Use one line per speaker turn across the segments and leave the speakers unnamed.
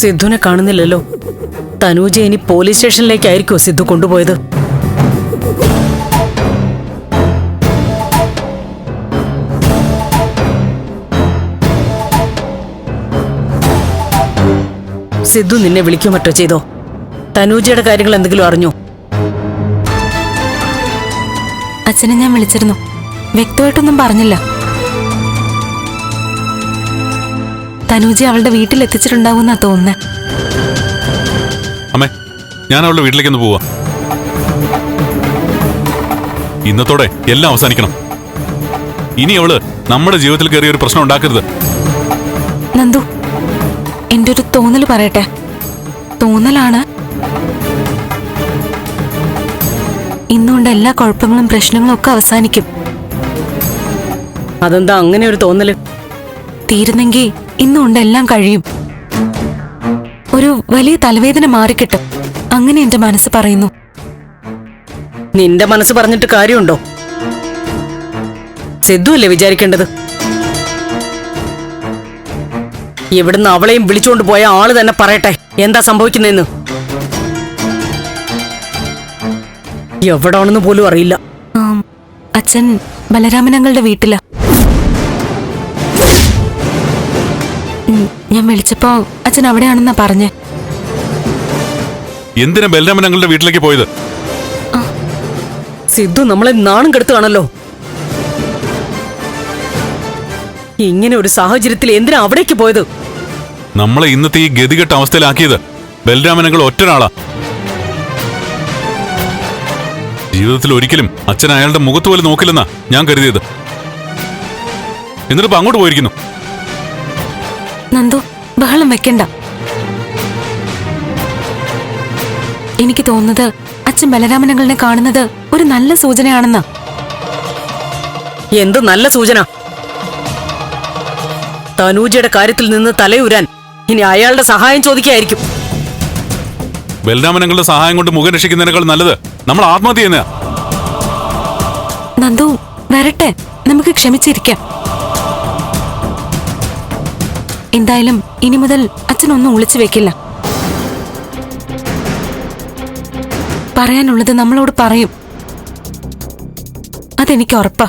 സിദ്ധുനെ കാണുന്നില്ലല്ലോ. തനൂജ ഇനി പോലീസ് സ്റ്റേഷനിലേക്കായിരിക്കോ സിദ്ധു കൊണ്ടുപോയത്? സിദ്ധു നിന്നെ വിളിക്കോ മറ്റോ ചെയ്തോ? തനൂജയുടെ കാര്യങ്ങൾ എന്തെങ്കിലും അറിഞ്ഞോ?
അച്ഛനെ ഞാൻ വിളിച്ചിരുന്നു. വ്യക്തമായിട്ടൊന്നും പറഞ്ഞില്ല. തനൂജി അവളുടെ വീട്ടിൽ എത്തിച്ചിട്ടുണ്ടാവുമെന്നാ തോന്നുന്നേ.
അമ്മേ ഞാൻ അവളുടെ വീട്ടിലേക്കൊന്ന് പോവാ. ഇന്നത്തോടെ എല്ലാം അവസാനിക്കണം. ഇനി അവൾ നമ്മുടെ ജീവിതത്തിൽ കയറിയ ഒരു പ്രശ്നം ഉണ്ടാക്കരുത്.
നന്ദു എന്റെ ഒരു തോന്നൽ പറയട്ടെ? തോന്നലാണ്. ഇന്നുകൊണ്ട് എല്ലാ കുഴപ്പങ്ങളും പ്രശ്നങ്ങളും ഒക്കെ അവസാനിക്കും.
അതെന്താ അങ്ങനെ ഒരു തോന്നൽ?
തീരുന്നെങ്കിൽ ഇന്നുകൊണ്ട് എല്ലാം കഴിയും. ഒരു വലിയ തലവേദന മാറിക്കിട്ടും. അങ്ങനെ എന്റെ മനസ്സ് പറയുന്നു.
നിന്റെ മനസ്സ് പറഞ്ഞിട്ട് കാര്യമുണ്ടോ? സിദ്ധു അല്ലേ വിചാരിക്കേണ്ടത്? ഇവിടുന്ന് അവളെയും വിളിച്ചുകൊണ്ട് പോയ ആൾ തന്നെ പറയട്ടെ എന്താ സംഭവിക്കുന്നതെന്ന്? എവിടാണെന്ന് പോലും അറിയില്ല.
അച്ഛൻ ബലരാമനങ്ങളുടെ വീട്ടിലാ. ഞാൻ വിളിച്ചപ്പോ അച്ഛൻ അവിടെയാണെന്നാ പറഞ്ഞേ.
എന്തിനാ ബലരാമൻ ഞങ്ങളുടെ വീട്ടിലേക്ക് പോയത്?
സിദ്ധു നമ്മളെ നാണം കെടുത്തുകയാണല്ലോ. ഇങ്ങനെ ഒരു സാഹചര്യത്തിൽ എന്തിനാ അവിടേക്ക് പോയത്?
നമ്മളെ ഇന്നത്തെ ഈ ഗതികെട്ട അവസ്ഥയിലാക്കിയത് ബലരാമനങ്ങൾ ഒറ്റരാളാ. ജീവിതത്തിൽ ഒരിക്കലും അച്ഛൻ അയാളുടെ മുഖത്ത് പോലും നോക്കില്ലെന്നാ ഞാൻ കരുതിയത്. എന്നിട്ടിപ്പോ അങ്ങോട്ട് പോയിരിക്കുന്നു.
നന്ദു ബഹളം വെക്കണ്ട. എനിക്ക് തോന്നുന്നത് അച്ഛൻ ബലരാമനങ്ങളെ കാണുന്നത് ഒരു നല്ല സൂചനയാണെന്നാ.
എന്ത് നല്ല സൂചന? തനൂജയുടെ കാര്യത്തിൽ നിന്ന് തലയുരാൻ ഇനി അയാളുടെ സഹായം ചോദിക്കായിരിക്കും.
ബലരാമനങ്ങളുടെ സഹായം കൊണ്ട് മുഖം രക്ഷിക്കുന്നതിനേക്കാൾ നല്ലത് നമ്മൾ ആത്മഹത്യ
നന്ദു വരട്ടെ. നമുക്ക് ക്ഷമിച്ചിരിക്കാം. എന്തായാലും ഇനി മുതൽ അച്ഛനൊന്നും ഒളിച്ചു വെക്കില്ല. പറയാനുള്ളത് നമ്മളോട് പറയും. അതെനിക്ക് ഉറപ്പാ.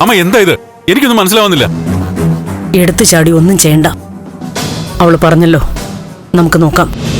അമ്മ എന്താ ഇത്? എനിക്കൊന്നും മനസ്സിലാവുന്നില്ല.
എടുത്തു ചാടി ഒന്നും ചെയ്യണ്ട. അവൾ പറഞ്ഞല്ലോ. നമുക്ക് നോക്കാം.